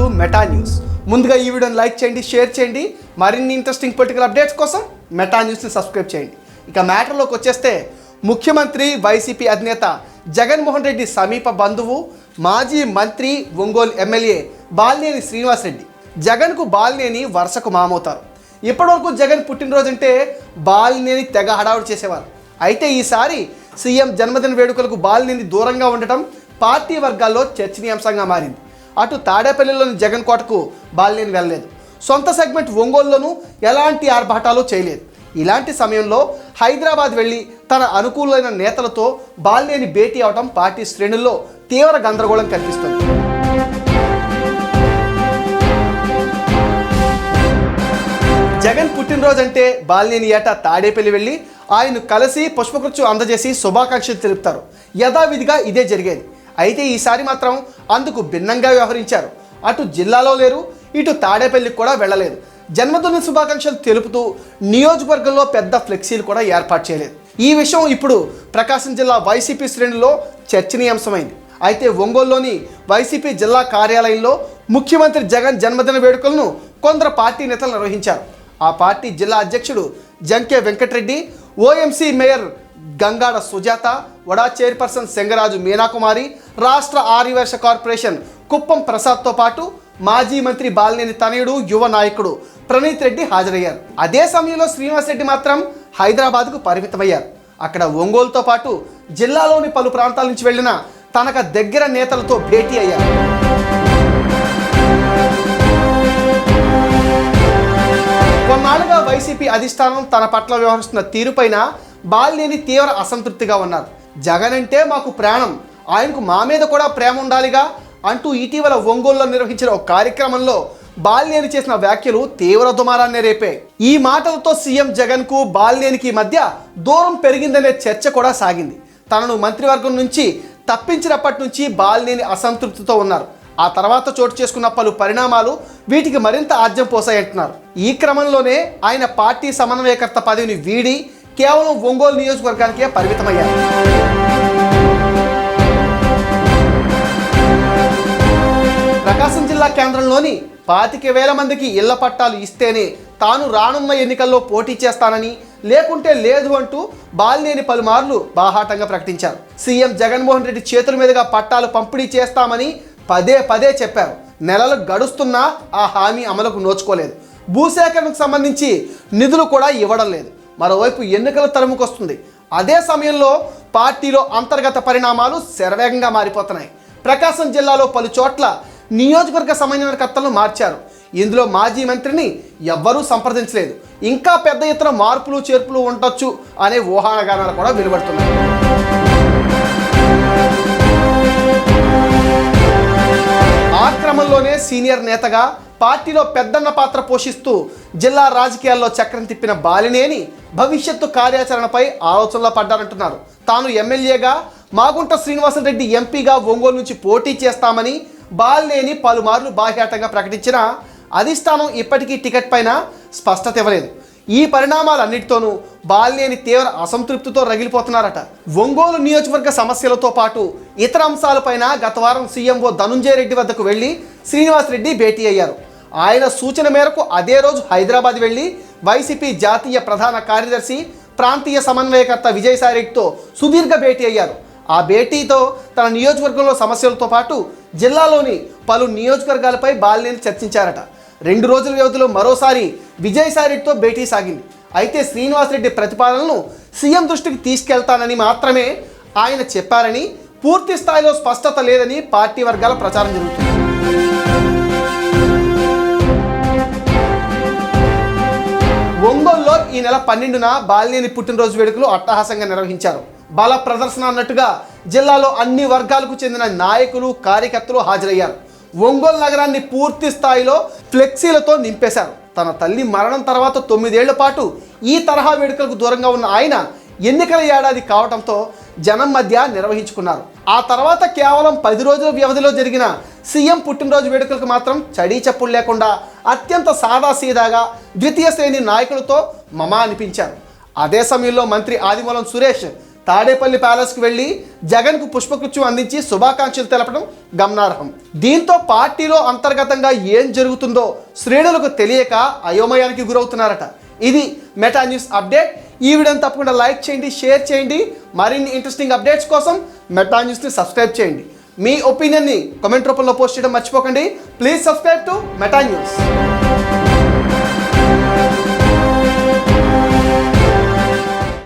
To meta news. ముందుగా ఈ వీడియోని లైక్ చేయండి షేర్ చేయండి. మరిన్ని ఇంట్రెస్టింగ్ పొలిటికల్ అప్డేట్స్ కోసం మెటా న్యూస్ని సబ్స్క్రైబ్ చేయండి. ఇక మ్యాటర్లోకి వచ్చేస్తే ముఖ్యమంత్రి వైసీపీ అధినేత జగన్మోహన్ రెడ్డి సమీప బంధువు మాజీ మంత్రి ఒంగోలు ఎమ్మెల్యే బాలినేని శ్రీనివాసరెడ్డి జగన్కు బాలినేని వరుసకు మామవుతారు. ఇప్పటివరకు జగన్ పుట్టినరోజంటే బాలినేని తెగ హడావుడి చేసేవారు. అయితే ఈసారి సీఎం జన్మదిన వేడుకలకు బాలినేని దూరంగా ఉండటం పార్టీ వర్గాల్లో చర్చనీయాంశంగా మారింది. అటు తాడేపల్లిలోని జగన్ కోటకు బాలినేని వెళ్ళలేదు. సొంత సెగ్మెంట్ ఒంగోలులోనూ ఎలాంటి ఆర్భాటాలు చేయలేదు. ఇలాంటి సమయంలో హైదరాబాద్ వెళ్ళి తన అనుకూలమైన నేతలతో బాలినేని భేటీ అవడం పార్టీ శ్రేణుల్లో తీవ్ర గందరగోళం కనిపిస్తుంది. జగన్ పుట్టినరోజంటే బాలినేని ఏటా తాడేపల్లి వెళ్ళి ఆయన కలిసి పుష్పకృత్యం అందజేసి శుభాకాంక్షలు తెలుపుతారు. యథావిధిగా ఇదే జరిగేది. అయితే ఈసారి మాత్రం అందుకు భిన్నంగా వ్యవహరించారు. అటు జిల్లాలో లేరు ఇటు తాడేపల్లికి కూడా వెళ్ళలేదు. జన్మదిన శుభాకాంక్షలు తెలుపుతూ నియోజకవర్గంలో పెద్ద ఫ్లెక్సీలు కూడా ఏర్పాటు చేయలేదు. ఈ విషయం ఇప్పుడు ప్రకాశం జిల్లా వైసీపీ శ్రేణుల్లో చర్చనీయాంశమైంది. అయితే ఒంగోలులోని వైసీపీ జిల్లా కార్యాలయంలో ముఖ్యమంత్రి జగన్ జన్మదిన వేడుకలను కొందరు పార్టీ నేతలు నిర్వహించారు. ఆ పార్టీ జిల్లా అధ్యక్షుడు జంకే వెంకటరెడ్డి ఓఎంసీ మేయర్ గంగాడ సుజాత వడా చైర్పర్సన్ సెంగరాజు మీనాకుమారి రాష్ట్ర ఆర్యవర్ష కార్పొరేషన్ కుప్పం ప్రసాద్తో పాటు మాజీ మంత్రి బాలినేని తనయుడు యువ నాయకుడు ప్రణీత్ రెడ్డి హాజరయ్యారు. అదే సమయంలో శ్రీనివాస్ రెడ్డి మాత్రం హైదరాబాద్కు పరిమితమయ్యారు. అక్కడ ఒంగోలుతో పాటు జిల్లాలోని పలు ప్రాంతాల నుంచి వెళ్ళిన తనకు దగ్గర నేతలతో భేటీ అయ్యారు. అధిష్టానం తన పట్ల వ్యవహరిస్తున్న తీరుపైన బాలినేని తీవ్ర అసంతృప్తిగా ఉన్నారు. జగన్ అంటే మాకు ప్రాణం. ఆయనకు మా మీద కూడా ప్రేమ ఉండాలిగా అంటూ ఇటీవల ఒంగోలులో నిర్వహించిన ఒక కార్యక్రమంలో బాలినేని చేసిన వ్యాఖ్యలు తీవ్ర దుమారాన్ని రేపే. ఈ మాటలతో సీఎం జగన్కు బాలినేనికి మధ్య దూరం పెరిగిందనే చర్చ కూడా సాగింది. తనను మంత్రివర్గం నుంచి తప్పించినప్పటి నుంచి బాలినేని అసంతృప్తితో ఉన్నారు. ఆ తర్వాత చోటు చేసుకున్న పలు పరిణామాలు వీటికి మరింత ఆజ్యం పోసాయంటున్నారు. ఈ క్రమంలోనే ఆయన పార్టీ సమన్వయకర్త పదవిని వీడి కేవలం ఒంగోలు నియోజకవర్గానికే పరిమితమయ్యారు. ప్రకాశం జిల్లా కేంద్రంలోని పాతిక వేల మందికి ఇళ్ళ పట్టాలు ఇస్తేనే తాను రానున్న ఎన్నికల్లో పోటీ చేస్తానని లేకుంటే లేదు అంటూ బాలినేని పలుమార్లు బాహాటంగా ప్రకటించారు. సీఎం జగన్మోహన్ రెడ్డి చేతుల మీదుగా పట్టాలు పంపిణీ చేస్తామని పదే పదే చెప్పారు. నెలలు గడుస్తున్నా ఆ హామీ అమలుకు నోచుకోలేదు. భూసేకరణకు సంబంధించి నిధులు కూడా ఇవ్వడం లేదు. మరోవైపు ఎన్నికల తరుముకొస్తుంది అదే సమయంలో పార్టీలో అంతర్గత పరిణామాలు శరవేగంగా మారిపోతున్నాయి. ప్రకాశం జిల్లాలో పలు చోట్ల నియోజకవర్గ సమన్వయకర్తలను మార్చారు. ఇందులో మాజీ మంత్రిని ఎవ్వరూ సంప్రదించలేదు. ఇంకా పెద్ద ఎత్తున మార్పులు చేర్పులు ఉండొచ్చు అనే ఊహాగానాలు కూడా వెలువడుతున్నాయి. క్రమంలోనే సీనియర్ నేతగా పార్టీలో పెద్దన్న పాత్ర పోషిస్తూ జిల్లా రాజకీయాల్లో చక్రం తిప్పిన బాలినేని భవిష్యత్తు కార్యాచరణపై ఆలోచనలో పడ్డారంటున్నారు. తాను ఎమ్మెల్యేగా మాగుంట శ్రీనివాసరెడ్డి ఎంపీగా ఒంగోలు నుంచి పోటీ చేస్తామని బాలినేని పలుమార్లు బాహ్యాటంగా ప్రకటించినా అధిష్టానం ఇప్పటికీ టికెట్ పైన స్పష్టత ఇవ్వలేదు. ఈ పరిణామాలన్నిటితోనూ బాలినేని తీవ్ర అసంతృప్తితో రగిలిపోతున్నారట. ఒంగోలు నియోజకవర్గ సమస్యలతో పాటు ఇతర అంశాలపైన గత వారం సీఎంఓ ధనుంజయ రెడ్డి వద్దకు వెళ్ళి శ్రీనివాస్ రెడ్డి భేటీ అయ్యారు. ఆయన సూచన మేరకు అదే రోజు హైదరాబాద్ వెళ్ళి వైసీపీ జాతీయ ప్రధాన కార్యదర్శి ప్రాంతీయ సమన్వయకర్త విజయసాయిరెడ్డితో సుదీర్ఘ భేటీ అయ్యారు. ఆ భేటీతో తన నియోజకవర్గంలో సమస్యలతో పాటు జిల్లాలోని పలు నియోజకవర్గాలపై బాలినేని చర్చించారట. రెండు రోజుల వ్యవధిలో మరోసారి విజయసాయిరెడ్డితో భేటీ సాగింది. అయితే శ్రీనివాసరెడ్డి ప్రతిపాదనలను సీఎం దృష్టికి తీసుకెళ్తానని మాత్రమే ఆయన చెప్పారని పూర్తి స్థాయిలో స్పష్టత లేదని పార్టీ వర్గాల ప్రచారం జరుగుతుంది. ఒంగోలులో ఈ నెల పన్నెండున బాలినేని పుట్టినరోజు వేడుకలు అట్టహాసంగా నిర్వహించారు. బల ప్రదర్శన అన్నట్టుగా జిల్లాలో అన్ని వర్గాలకు చెందిన నాయకులు కార్యకర్తలు హాజరయ్యారు. ఒంగోలు నగరాన్ని పూర్తి స్థాయిలో ఫ్లెక్సీలతో నింపేశారు. తన తల్లి మరణం తర్వాత తొమ్మిదేళ్ళ పాటు ఈ తరహా వేడుకలకు దూరంగా ఉన్న ఆయన ఎన్నికల ఏడాది కావడంతో జనం మధ్య నిర్వహించుకున్నారు. ఆ తర్వాత కేవలం పది రోజుల వ్యవధిలో జరిగిన సీఎం పుట్టినరోజు వేడుకలకు మాత్రం చడీ చప్పులు లేకుండా అత్యంత సాదాసీదాగా ద్వితీయ శ్రేణి నాయకులతో మమా అనిపించారు. అదే సమయంలో మంత్రి ఆదిమూలం సురేష్ తాడేపల్లి ప్యాలెస్కి వెళ్ళి జగన్కు పుష్పగుచ్చం అందించి శుభాకాంక్షలు తెలపడం గమనార్హం. దీంతో పార్టీలో అంతర్గతంగా ఏం జరుగుతుందో శ్రేణులకు తెలియక అయోమయానికి గురవుతున్నారట. ఇది మెటా న్యూస్ అప్డేట్. ఈ వీడియోని తప్పకుండా లైక్ చేయండి షేర్ చేయండి. మరిన్ని ఇంట్రెస్టింగ్ అప్డేట్స్ కోసం మెటా న్యూస్ని సబ్స్క్రైబ్ చేయండి. మీ ఒపీనియన్ని కామెంట్ రూపంలో పోస్ట్ చేయడం మర్చిపోకండి. Please subscribe to meta news.